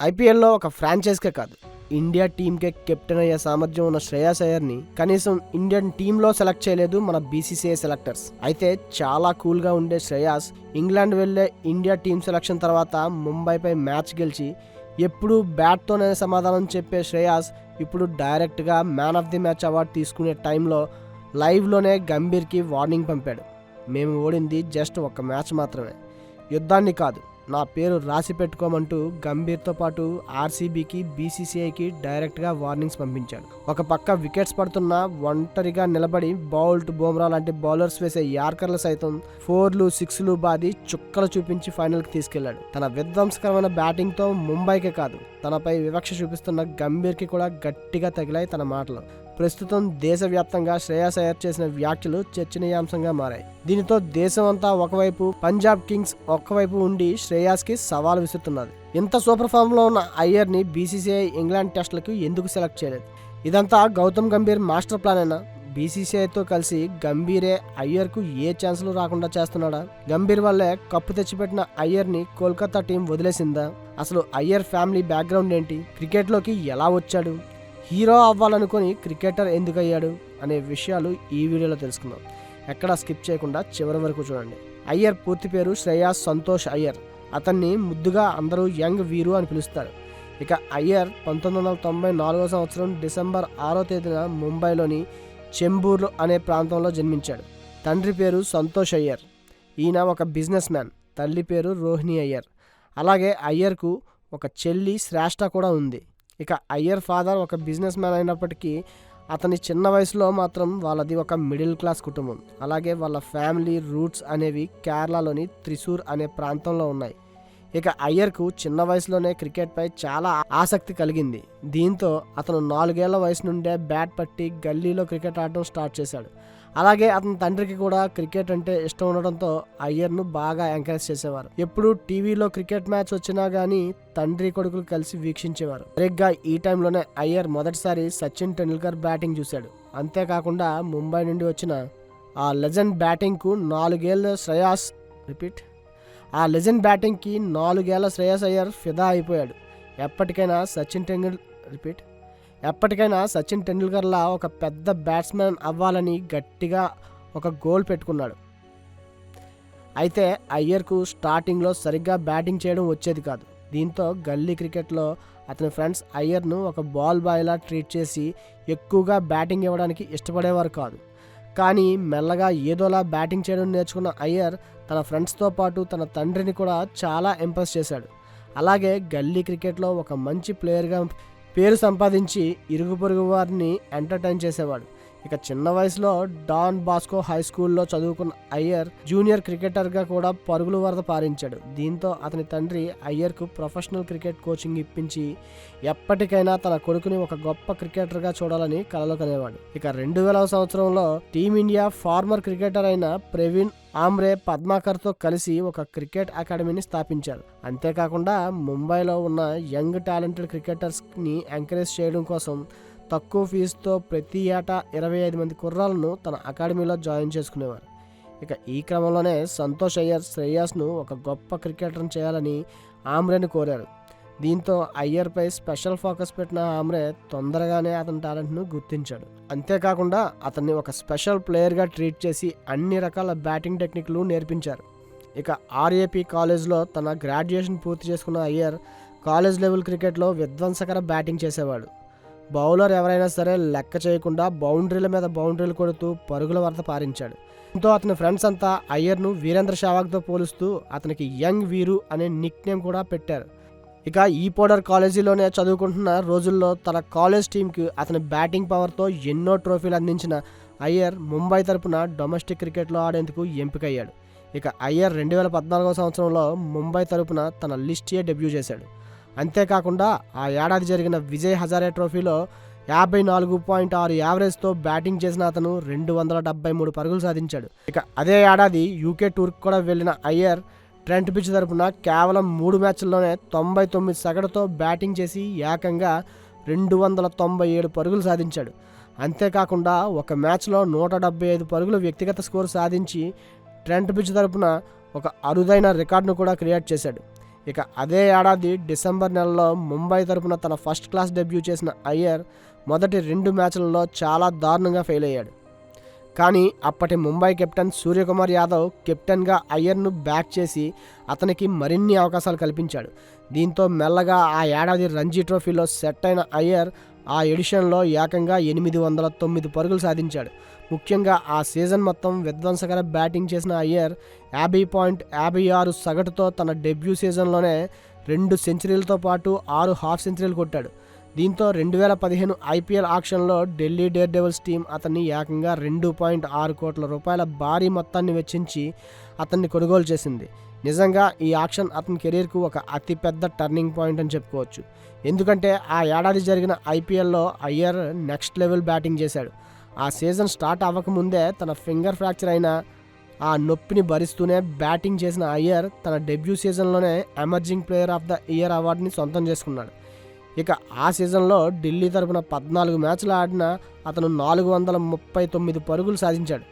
ఐపీఎల్లో ఒక ఫ్రాంచైజ్కే కాదు. ఇండియా టీంకే కెప్టెన్ అయ్యే సామర్థ్యం ఉన్న శ్రేయాస్ అయ్యర్ని కనీసం ఇండియన్ టీంలో సెలెక్ట్ చేయలేదు మన బీసీసీఐ సెలెక్టర్స్. అయితే చాలా కూల్గా ఉండే శ్రేయాస్ ఇంగ్లాండ్ వెళ్ళే ఇండియా టీం సెలక్షన్ తర్వాత ముంబైపై మ్యాచ్ గెలిచి ఎప్పుడూ బ్యాట్తోనే సమాధానం చెప్పే శ్రేయాస్ ఇప్పుడు డైరెక్ట్గా man of the match award తీసుకునే టైంలో లైవ్లోనే గంభీర్కి వార్నింగ్ పంపాడు. మేము ఓడింది జస్ట్ ఒక మ్యాచ్ మాత్రమే. యుద్ధాన్ని కాదు నా పేరు రాసి పెట్టుకోమంటూ గంభీర్తో పాటు ఆర్సీబీకి బీసీసీఐకి డైరెక్ట్గా వార్నింగ్స్ పంపించాడు. ఒక పక్క వికెట్స్ పడుతున్న ఒంటరిగా నిలబడి బౌల్ట్ బోమ్రా లాంటి బౌలర్స్ వేసే యార్కర్లు సైతం ఫోర్లు సిక్స్లు బాది చుక్కలు చూపించి ఫైనల్కి తీసుకెళ్ళాడు. తన విధ్వంసకరమైన బ్యాటింగ్తో ముంబైకే కాదు తనపై వివక్ష చూపిస్తున్న గంభీర్కి కూడా గట్టిగా తగిలాయి తన మాటలు. ప్రస్తుతం దేశవ్యాప్తంగా శ్రేయాస్ అయ్యర్ చేసిన వ్యాఖ్యలు చర్చనీయాంశంగా మారాయి. దీనితో దేశం అంతా ఒకవైపు పంజాబ్ కింగ్స్ ఒకవైపు ఉండి శ్రేయాస్కి సవాల్ విసురుతున్నది. ఇంత సూపర్ ఫామ్లో ఉన్న అయ్యర్ని బీసీసీఐ ఇంగ్లాండ్ టెస్టులకు ఎందుకు సెలెక్ట్ చేయలేదు? ఇదంతా గౌతమ్ గంభీర్ మాస్టర్ ప్లాన్ అయినా? బీసీసీఐతో కలిసి గంభీరే అయ్యర్కు ఏ ఛాన్సులు రాకుండా చేస్తున్నాడా? గంభీర్ వల్లే కప్పు తెచ్చిపెట్టిన అయ్యర్ని కోల్కతా టీం వదిలేసిందా? అసలు అయ్యర్ ఫ్యామిలీ బ్యాక్గ్రౌండ్ ఏంటి? క్రికెట్లోకి ఎలా వచ్చాడు? హీరో అవ్వాలనుకొని క్రికెటర్ ఎందుకు అయ్యాడు అనే విషయాలు ఈ వీడియోలో తెలుసుకుందాం. ఎక్కడా స్కిప్ చేయకుండా చివరి వరకు చూడండి. అయ్యర్ పూర్తి పేరు శ్రేయాస్ సంతోష్ అయ్యర్. అతన్ని ముద్దుగా అందరూ యంగ్ వీరు అని పిలుస్తారు. ఇక అయ్యర్ పంతొమ్మిది వందల తొంభై నాలుగో సంవత్సరం డిసెంబర్ ఆరో తేదీన ముంబైలోని చెంబూర్లు అనే ప్రాంతంలో జన్మించాడు. తండ్రి పేరు సంతోష్ అయ్యర్. ఈయన ఒక బిజినెస్ మ్యాన్. తల్లి పేరు రోహిణి అయ్యర్. అలాగే అయ్యర్కు ఒక చెల్లి శ్రేష్ఠ కూడా ఉంది. ఇక అయ్యర్ ఫాదర్ ఒక బిజినెస్ మ్యాన్ అయినప్పటికీ అతని చిన్న వయసులో మాత్రం వాళ్ళది ఒక మిడిల్ క్లాస్ కుటుంబం. అలాగే వాళ్ళ ఫ్యామిలీ రూట్స్ అనేవి కేరళలోని త్రిశూర్ అనే ప్రాంతంలో ఉన్నాయి. ఇక అయ్యర్కు చిన్న వయసులోనే క్రికెట్పై చాలా ఆసక్తి కలిగింది. దీంతో అతను నాలుగేళ్ళ వయసు నుండే బ్యాట్ పట్టి గల్లీలో క్రికెట్ ఆడడం స్టార్ట్ చేశాడు. అలాగే అతని తండ్రికి కూడా క్రికెట్ అంటే ఇష్టం ఉండడంతో అయ్యర్ను బాగా ఎంకరేజ్ చేసేవారు. ఎప్పుడు టీవీలో క్రికెట్ మ్యాచ్ వచ్చినా గానీ తండ్రి కొడుకులు కలిసి వీక్షించేవారు. సరిగ్గా ఈ టైంలోనే అయ్యర్ మొదటిసారి సచిన్ టెండూల్కర్ బ్యాటింగ్ చూశాడు. అంతేకాకుండా ముంబై నుండి వచ్చిన ఆ లెజెండ్ బ్యాటింగ్కు నాలుగేళ్ళ శ్రేయాస్ రిపీట్ ఆ లెజెండ్ బ్యాటింగ్కి నాలుగేళ్ళ శ్రేయస్ అయ్యర్ ఫిదా అయిపోయాడు. ఎప్పటికైనా సచిన్ టెండూల్ రిపీట్ ఎప్పటికైనా సచిన్ టెండూల్కర్లా ఒక పెద్ద బ్యాట్స్మెన్ అవ్వాలని గట్టిగా ఒక గోల్ పెట్టుకున్నాడు. అయితే అయ్యర్కు స్టార్టింగ్లో సరిగ్గా బ్యాటింగ్ చేయడం వచ్చేది కాదు. దీంతో గల్లీ క్రికెట్లో అతని ఫ్రెండ్స్ అయ్యర్ను ఒక బాల్ బాయ్లా ట్రీట్ చేసి ఎక్కువగా బ్యాటింగ్ ఇవ్వడానికి ఇష్టపడేవారు కాదు. కానీ మెల్లగా ఏదోలా బ్యాటింగ్ చేయడం నేర్చుకున్న అయ్యర్ తన ఫ్రెండ్స్తో పాటు తన తండ్రిని కూడా చాలా ఇంప్రెస్ చేశాడు. అలాగే గల్లీ క్రికెట్లో ఒక మంచి ప్లేయర్గా పేరు సంపాదించి ఇరుగు పొరుగు వారిని ఎంటర్టైన్ చేసేవాడు. ఇక చిన్న వయసులో డాన్ బాస్కో హై స్కూల్లో చదువుకున్న అయ్యర్ జూనియర్ క్రికెటర్గా కూడా పరుగులు వరద పారించాడు. దీంతో అతని తండ్రి అయ్యర్కు ప్రొఫెషనల్ క్రికెట్ కోచింగ్ ఇప్పించి ఎప్పటికైనా తన కొడుకుని ఒక గొప్ప క్రికెటర్గా చూడాలని కలలు కనేవాడు. ఇక రెండు వేల సంవత్సరంలో టీమిండియా ఫార్మర్ క్రికెటర్ అయిన ప్రవీణ్ ఆమ్రే పద్మాకర్తో కలిసి ఒక క్రికెట్ అకాడమీని స్థాపించారు. అంతేకాకుండా ముంబైలో ఉన్న యంగ్ టాలెంటెడ్ క్రికెటర్స్ని ఎంకరేజ్ చేయడం కోసం తక్కువ ఫీజుతో ప్రతి ఏటా ఇరవై ఐదు మంది కుర్రాలను తన అకాడమీలో జాయిన్ చేసుకునేవారు. ఇక ఈ క్రమంలోనే సంతోష్ అయ్యర్ శ్రేయాస్ను ఒక గొప్ప క్రికెటర్ని చేయాలని ఆమ్రేని కోరారు. దీంతో అయ్యర్పై స్పెషల్ ఫోకస్ పెట్టిన ఆమ్రే తొందరగానే అతని టాలెంట్ను గుర్తించాడు. అంతేకాకుండా అతన్ని ఒక స్పెషల్ ప్లేయర్గా ట్రీట్ చేసి అన్ని రకాల బ్యాటింగ్ టెక్నిక్లు నేర్పించారు. ఇక ఆర్ఏపీ కాలేజ్లో తన గ్రాడ్యుయేషన్ పూర్తి చేసుకున్న అయ్యర్ కాలేజ్ లెవెల్ క్రికెట్లో విధ్వంసకర బ్యాటింగ్ చేసేవాడు. బౌలర్ ఎవరైనా సరే లెక్క చేయకుండా బౌండరీల మీద బౌండరీలు కొడుతూ పరుగుల వరద పారించాడు. దీంతో అతని ఫ్రెండ్స్ అంతా అయ్యర్ను వీరేంద్ర షావాగ్తో పోలుస్తూ అతనికి యంగ్ వీరు అనే నిక్ నేమ్ కూడా పెట్టారు. ఇక ఈ పౌడర్ కాలేజీలోనే చదువుకుంటున్న రోజుల్లో తన కాలేజ్ టీంకి అతని బ్యాటింగ్ పవర్తో ఎన్నో ట్రోఫీలు అందించిన అయ్యర్ ముంబై తరపున డొమెస్టిక్ క్రికెట్లో ఆడేందుకు ఎంపికయ్యాడు. ఇక అయ్యర్ రెండు వేల పద్నాలుగో సంవత్సరంలో ముంబై తరపున తన లిస్ట్ ఏ డెబ్యూ చేశాడు. అంతేకాకుండా ఆ ఏడాది జరిగిన విజయ్ హజారే ట్రోఫీలో యాభై నాలుగు పాయింట్ ఆరు యావరేజ్తో బ్యాటింగ్ చేసిన అతను రెండు వందల డెబ్బై మూడు పరుగులు సాధించాడు. ఇక అదే ఏడాది యూకే టూర్కి కూడా వెళ్ళిన అయ్యర్ ట్రెంట్ పిచ్ తరపున కేవలం మూడు మ్యాచ్ల్లోనే తొంభై తొమ్మిది సగటుతో బ్యాటింగ్ చేసి ఏకంగా రెండు వందల తొంభై ఏడు పరుగులు సాధించాడు. అంతేకాకుండా ఒక మ్యాచ్లో నూట డెబ్బై ఐదు పరుగులు వ్యక్తిగత స్కోరు సాధించి ట్రెంట్ పిచ్ తరపున ఒక అరుదైన రికార్డును కూడా క్రియేట్ చేశాడు. ఇక అదే ఏడాది డిసెంబర్ నెలలో ముంబై తరపున తన ఫస్ట్ క్లాస్ డెబ్యూ చేసిన అయ్యర్ మొదటి రెండు మ్యాచ్లలో చాలా దారుణంగా ఫెయిల్ అయ్యాడు. కానీ అప్పటి ముంబై కెప్టెన్ సూర్యకుమార్ యాదవ్ కెప్టెన్గా అయ్యర్ను బ్యాక్ చేసి అతనికి మరిన్ని అవకాశాలు కల్పించాడు. దీంతో మెల్లగా ఆ ఏడాది రంజీ ట్రోఫీలో సెట్ అయిన అయ్యర్ ఆ ఎడిషన్లో ఏకంగా ఎనిమిది వందల తొమ్మిది పరుగులు సాధించాడు. ముఖ్యంగా ఆ సీజన్ మొత్తం విధ్వంసకర బ్యాటింగ్ చేసిన అయ్యర్ యాభై పాయింట్ యాభై ఆరు సగటుతో తన డెబ్యూ సీజన్లోనే రెండు సెంచరీలతో పాటు ఆరు హాఫ్ సెంచరీలు కొట్టాడు. దీంతో రెండు వేల పదిహేను ఐపీఎల్ ఆక్షన్లో ఢిల్లీ డేర్ డెవల్స్ టీం అతన్ని ఏకంగా రెండు పాయింట్ ఆరు కోట్ల రూపాయల భారీ మొత్తాన్ని వెచ్చించి అతన్ని కొనుగోలు చేసింది. నిజంగా ఈ యాక్షన్ అతని కెరీర్కు ఒక అతిపెద్ద టర్నింగ్ పాయింట్ అని చెప్పుకోవచ్చు. ఎందుకంటే ఆ ఏడాది జరిగిన ఐపీఎల్లో అయ్యర్ నెక్స్ట్ లెవెల్ బ్యాటింగ్ చేశాడు. ఆ సీజన్ స్టార్ట్ అవ్వకముందే తన ఫింగర్ ఫ్రాక్చర్ అయిన ఆ నొప్పిని భరిస్తూనే బ్యాటింగ్ చేసిన అయ్యర్ తన debut సీజన్లోనే emerging player of the year అవార్డుని సొంతం చేసుకున్నాడు. ఇక ఆ సీజన్లో ఢిల్లీ తరపున పద్నాలుగు మ్యాచ్లు ఆడిన అతను నాలుగు వందల ముప్పై తొమ్మిది పరుగులు సాధించాడు.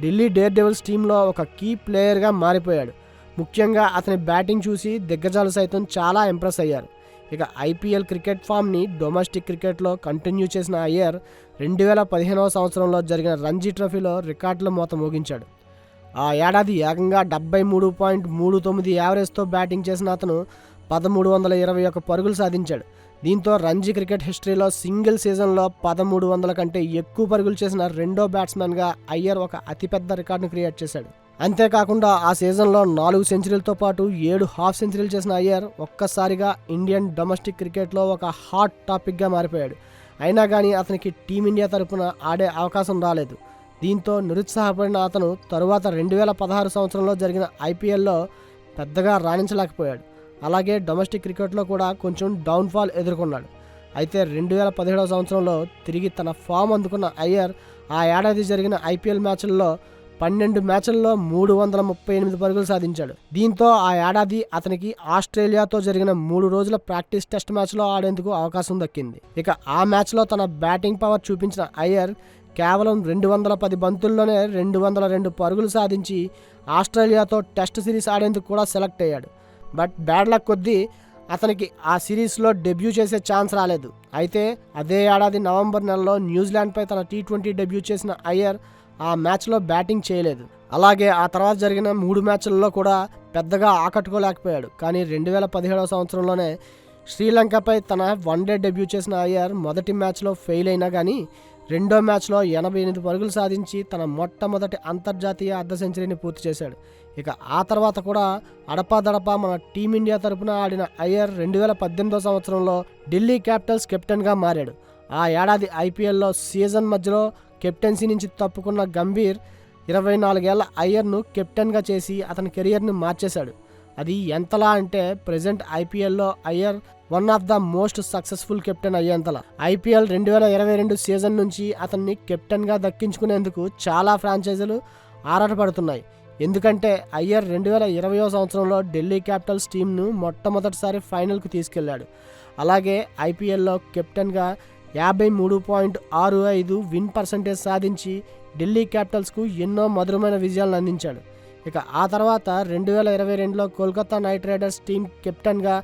ఢిల్లీ డేర్ డెవల్స్ టీంలో ఒక కీ ప్లేయర్గా మారిపోయాడు. ముఖ్యంగా అతని బ్యాటింగ్ చూసి దిగ్గజాలు సైతం చాలా ఇంప్రెస్ అయ్యారు. ఇక ఐపీఎల్ క్రికెట్ ఫామ్ని డొమెస్టిక్ క్రికెట్లో కంటిన్యూ చేసిన అయ్యర్ రెండు వేల పదిహేనవ సంవత్సరంలో జరిగిన రంజీ ట్రోఫీలో రికార్డుల మోత మోగించాడు. ఆ ఏడాది ఏకంగా డెబ్బై మూడు పాయింట్ మూడు తొమ్మిది యావరేజ్తో బ్యాటింగ్ చేసిన అతను పదమూడు వందల ఇరవై ఒక పరుగులు సాధించాడు. దీంతో రంజీ క్రికెట్ హిస్టరీలో సింగిల్ సీజన్లో పదమూడు వందల కంటే ఎక్కువ పరుగులు చేసిన రెండో బ్యాట్స్మెన్గా అయ్యర్ ఒక అతిపెద్ద రికార్డును క్రియేట్ చేశాడు. అంతేకాకుండా ఆ సీజన్లో నాలుగు సెంచరీలతో పాటు ఏడు హాఫ్ సెంచరీలు చేసిన అయ్యర్ ఒక్కసారిగా ఇండియన్ డొమెస్టిక్ క్రికెట్లో ఒక హాట్ టాపిక్గా మారిపోయాడు. అయినా కానీ అతనికి టీమిండియా తరపున ఆడే అవకాశం రాలేదు. దీంతో నిరుత్సాహపడిన అతను తరువాత రెండు వేల పదహారు సంవత్సరంలో జరిగిన ఐపీఎల్లో పెద్దగా రాణించలేకపోయాడు. అలాగే డొమెస్టిక్ క్రికెట్లో కూడా కొంచెం డౌన్ఫాల్ ఎదుర్కొన్నాడు. అయితే రెండు వేల పదిహేడవ సంవత్సరంలో తిరిగి తన ఫామ్ అందుకున్న అయ్యర్ ఆ ఏడాది జరిగిన ఐపీఎల్ మ్యాచ్ల్లో పన్నెండు మ్యాచ్ల్లో మూడు వందల ముప్పై ఎనిమిది పరుగులు సాధించాడు. దీంతో ఆ ఏడాది అతనికి ఆస్ట్రేలియాతో జరిగిన మూడు రోజుల ప్రాక్టీస్ టెస్ట్ మ్యాచ్లో ఆడేందుకు అవకాశం దక్కింది. ఇక ఆ మ్యాచ్లో తన బ్యాటింగ్ పవర్ చూపించిన అయ్యర్ కేవలం రెండు వందల పది బంతుల్లోనే రెండు వందల రెండు పరుగులు సాధించి ఆస్ట్రేలియాతో టెస్ట్ సిరీస్ ఆడేందుకు కూడా సెలెక్ట్ అయ్యాడు. బట్ బ్యాడ్ లక్ కొద్దీ అతనికి ఆ సిరీస్లో డెబ్యూ చేసే ఛాన్స్ రాలేదు. అయితే అదే ఏడాది నవంబర్ నెలలో న్యూజిలాండ్పై తన టీ ట్వంటీ డెబ్యూ చేసిన అయ్యర్ ఆ మ్యాచ్లో బ్యాటింగ్ చేయలేదు. అలాగే ఆ తర్వాత జరిగిన మూడు మ్యాచ్లలో కూడా పెద్దగా ఆకట్టుకోలేకపోయాడు. కానీ రెండు వేల పదిహేడవ సంవత్సరంలోనే శ్రీలంకపై తన వన్డే డెబ్యూ చేసిన అయ్యర్ మొదటి మ్యాచ్లో ఫెయిల్ అయినా కానీ రెండో మ్యాచ్లో ఎనభై ఎనిమిది పరుగులు సాధించి తన మొట్టమొదటి అంతర్జాతీయ అర్ధ సెంచరీని పూర్తి చేశాడు. ఇక ఆ తర్వాత కూడా అడపాదడపా మన టీమిండియా తరపున ఆడిన అయ్యర్ రెండు వేల పద్దెనిమిదో సంవత్సరంలో ఢిల్లీ క్యాపిటల్స్ కెప్టెన్గా మారాడు. ఆ ఏడాది ఐపీఎల్లో సీజన్ మధ్యలో కెప్టెన్సీ నుంచి తప్పుకున్న గంభీర్ ఇరవై నాలుగేళ్ళ అయ్యర్ను కెప్టెన్గా చేసి అతని కెరియర్ను మార్చేశాడు. అది ఎంతలా అంటే ప్రజెంట్ ఐపీఎల్లో Iyer one of the most successful captain అయ్యేంతలా. IPL రెండు వేల ఇరవై రెండు సీజన్ నుంచి అతన్ని కెప్టెన్గా దక్కించుకునేందుకు చాలా ఫ్రాంచైజీలు ఆరాటపడుతున్నాయి. ఎందుకంటే అయ్యర్ రెండు వేల ఇరవయో సంవత్సరంలో ఢిల్లీ క్యాపిటల్స్ టీంను మొట్టమొదటిసారి ఫైనల్కు తీసుకెళ్ళాడు. అలాగే ఐపీఎల్లో కెప్టెన్గా యాభై మూడు పాయింట్ ఆరు ఐదు విన్ పర్సంటేజ్ సాధించి ఢిల్లీ క్యాపిటల్స్కు ఎన్నో మధురమైన విజయాలను అందించాడు. ఇక ఆ తర్వాత రెండు వేల ఇరవై రెండులో కోల్కతా నైట్ రైడర్స్ టీం కెప్టెన్గా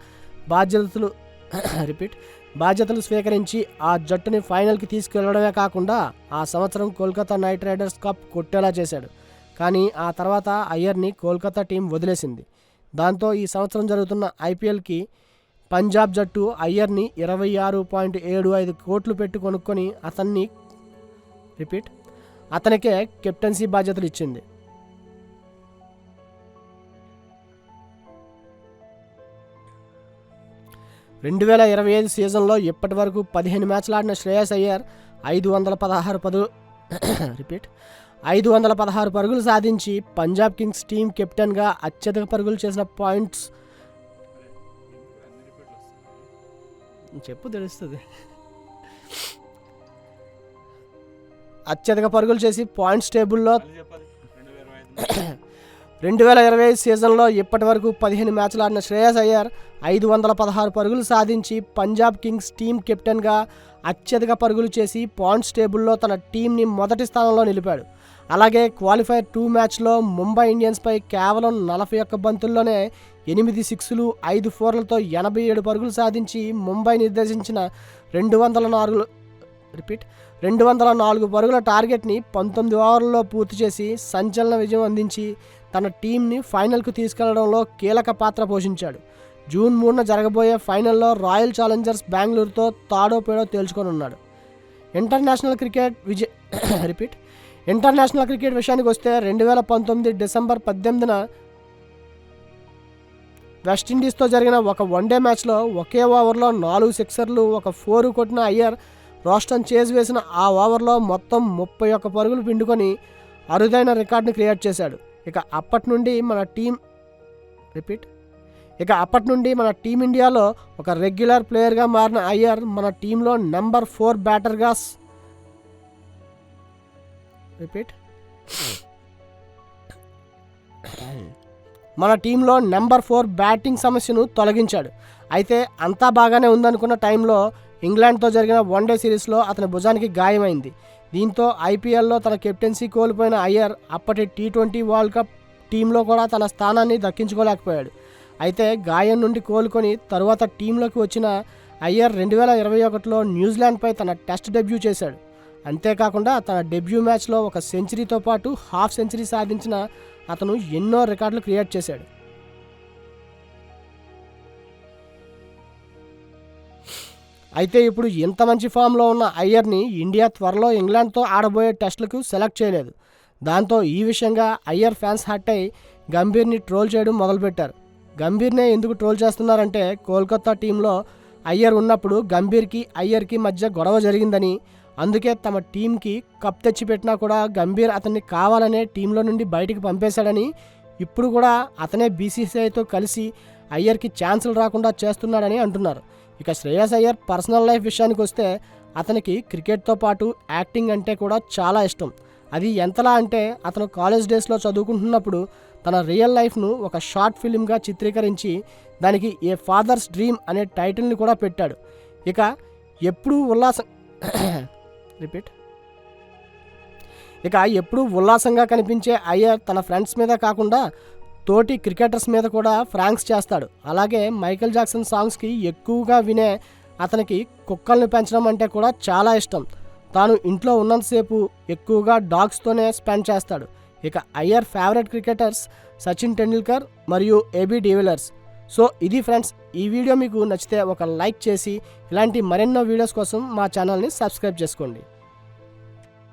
బాధ్యతలు రిపీట్ బాధ్యతలు స్వీకరించి ఆ జట్టుని ఫైనల్కి తీసుకెళ్ళడమే కాకుండా ఆ సంవత్సరం కోల్కతా నైట్ రైడర్స్ కప్ కొట్టేలా చేశాడు. కానీ ఆ తర్వాత అయ్యర్ని కోల్కతా టీం వదిలేసింది. దాంతో ఈ సంవత్సరం జరుగుతున్న ఐపీఎల్కి పంజాబ్ జట్టు అయ్యర్ని ఇరవై ఆరు పాయింట్ ఏడు ఐదు కోట్లు పెట్టి కొనుక్కొని అతన్ని రిపీట్ అతనికే కెప్టెన్సీ బాధ్యతలు ఇచ్చింది. రెండు వేల ఇరవై ఐదు సీజన్లో ఇప్పటి వరకు పదిహేను మ్యాచ్లు ఆడిన శ్రేయస్ అయ్యర్ ఐదు వందల పదహారు పదు రిపీట్ ఐదు వందల పదహారు పరుగులు సాధించి పంజాబ్ కింగ్స్ టీం కెప్టెన్గా అత్యధిక పరుగులు చేసిన పాయింట్స్ చెప్పు తెలుస్తుంది. అత్యధిక పరుగులు చేసి పాయింట్స్ టేబుల్లో రెండు వేల ఇరవై ఐదు సీజన్లో ఇప్పటి వరకు పదిహేను మ్యాచ్లు ఆడిన శ్రేయస్ అయ్యర్ ఐదు వందల పదహారు పరుగులు సాధించి పంజాబ్ కింగ్స్ టీం కెప్టెన్గా అత్యధిక పరుగులు చేసి పాయింట్స్ టేబుల్లో తన టీంని మొదటి స్థానంలో నిలిపాడు. అలాగే క్వాలిఫైర్ టూ మ్యాచ్లో ముంబై ఇండియన్స్పై కేవలం నలభై ఒక్క బంతుల్లోనే ఎనిమిది సిక్స్లు ఐదు ఫోర్లతో ఎనభై ఏడు పరుగులు సాధించి ముంబై నిర్దేశించిన రెండు వందల నాలుగు రిపీట్ రెండు వందల నాలుగు పరుగుల టార్గెట్ని పంతొమ్మిది ఓవర్లలో పూర్తి చేసి సంచలన విజయం అందించి తన టీంని ఫైనల్కు తీసుకెళ్ళడంలో కీలక పాత్ర పోషించాడు. జూన్ మూడున జరగబోయే ఫైనల్లో రాయల్ ఛాలెంజర్స్ బెంగళూరుతో తాడో పేడో తేల్చుకొని ఉన్నాడు international cricket Vijay repeat international cricket విషయానికి వస్తే రెండు వేల పంతొమ్మిది డిసెంబర్ పద్దెనిమిదిన వెస్టిండీస్తో జరిగిన ఒక వన్డే మ్యాచ్లో ఒకే ఓవర్లో నాలుగు సిక్సర్లు ఒక ఫోర్ కొట్టిన అయ్యర్ రోస్టన్ చేజ్ వేసిన ఆ ఓవర్లో మొత్తం ముప్పై ఒక్క పరుగులు పిండుకొని అరుదైన రికార్డును క్రియేట్ చేశాడు. ఇక అప్పటి నుండి మన టీం రిపీట్. ఇక అప్పటి నుండి మన టీమిండియాలో ఒక రెగ్యులర్ ప్లేయర్గా మారిన అయ్యర్ మన టీంలో నెంబర్ ఫోర్ బ్యాటర్గా రిపీట్ మన టీంలో నెంబర్ ఫోర్ బ్యాటింగ్ సమస్యను తొలగించాడు. అయితే అంతా బాగానే ఉందనుకున్న టైంలో ఇంగ్లాండ్తో జరిగిన వన్డే సిరీస్లో అతని భుజానికి గాయమైంది. దీంతో ఐపీఎల్లో తన కెప్టెన్సీ కోల్పోయిన అయ్యర్ అప్పటి టీ ట్వంటీ వరల్డ్ కప్ టీంలో కూడా తన స్థానాన్ని దక్కించుకోలేకపోయాడు. అయితే గాయం నుండి కోలుకొని తరువాత టీంలోకి వచ్చిన అయ్యర్ రెండు వేల ఇరవై ఒకటిలో న్యూజిలాండ్పై తన టెస్ట్ డెబ్యూ చేశాడు. అంతేకాకుండా తన డెబ్యూ మ్యాచ్లో ఒక సెంచరీతో పాటు హాఫ్ సెంచరీ సాధించిన అతను ఎన్నో రికార్డులు క్రియేట్ చేశాడు. అయితే ఇప్పుడు ఇంత మంచి ఫామ్లో ఉన్న అయ్యర్ని ఇండియా త్వరలో ఇంగ్లాండ్తో ఆడబోయే టెస్టులకు సెలెక్ట్ చేయలేదు. దాంతో ఈ విషయంగా అయ్యర్ ఫ్యాన్స్ హట్ అయి గంభీర్ని ట్రోల్ చేయడం మొదలుపెట్టారు. గంభీర్నే ఎందుకు ట్రోల్ చేస్తున్నారంటే కోల్కతా టీంలో అయ్యర్ ఉన్నప్పుడు గంభీర్కి అయ్యర్కి మధ్య గొడవ జరిగిందని అందుకే తమ టీంకి కప్ తెచ్చిపెట్టినా కూడా గంభీర్ అతన్ని కావాలనే టీంలో నుండి బయటికి పంపేశాడని ఇప్పుడు కూడా అతనే బీసీసీఐతో కలిసి అయ్యర్కి ఛాన్సులు రాకుండా చేస్తున్నాడని అంటున్నారు. ఇక శ్రేయస్ అయ్యర్ పర్సనల్ లైఫ్ విషయానికి వస్తే అతనికి క్రికెట్తో పాటు యాక్టింగ్ అంటే కూడా చాలా ఇష్టం. అది ఎంతలా అంటే అతను కాలేజ్ డేస్లో చదువుకుంటున్నప్పుడు తన రియల్ లైఫ్ను ఒక షార్ట్ ఫిలింగా చిత్రీకరించి దానికి ఏ ఫాదర్స్ డ్రీమ్ అనే టైటిల్ని కూడా పెట్టాడు. ఇక ఎప్పుడూ ఉల్లాసం రిపీట్. ఇక ఎప్పుడూ ఉల్లాసంగా కనిపించే అయ్యర్ తన ఫ్రెండ్స్ మీద కాకుండా తోటి క్రికెటర్స్ మీద కూడా ఫ్రాంక్స్ చేస్తాడు. అలాగే మైకేల్ జాక్సన్ సాంగ్స్కి ఎక్కువగా వినే అతనికి కుక్కల్ని పెంచడం అంటే కూడా చాలా ఇష్టం. తాను ఇంట్లో ఉన్నంతసేపు ఎక్కువగా డాగ్స్తోనే స్పెండ్ చేస్తాడు. ఇక అయ్యర్ ఫేవరెట్ క్రికెటర్స్ సచిన్ టెండూల్కర్ మరియు ఏబీ డివిలర్స్. సో ఇది ఫ్రెండ్స్ ఈ వీడియో మీకు నచ్చితే ఒక లైక్ చేసి ఇలాంటి మరెన్నో వీడియోస్ కోసం మా ఛానల్ని సబ్స్క్రైబ్ చేసుకోండి.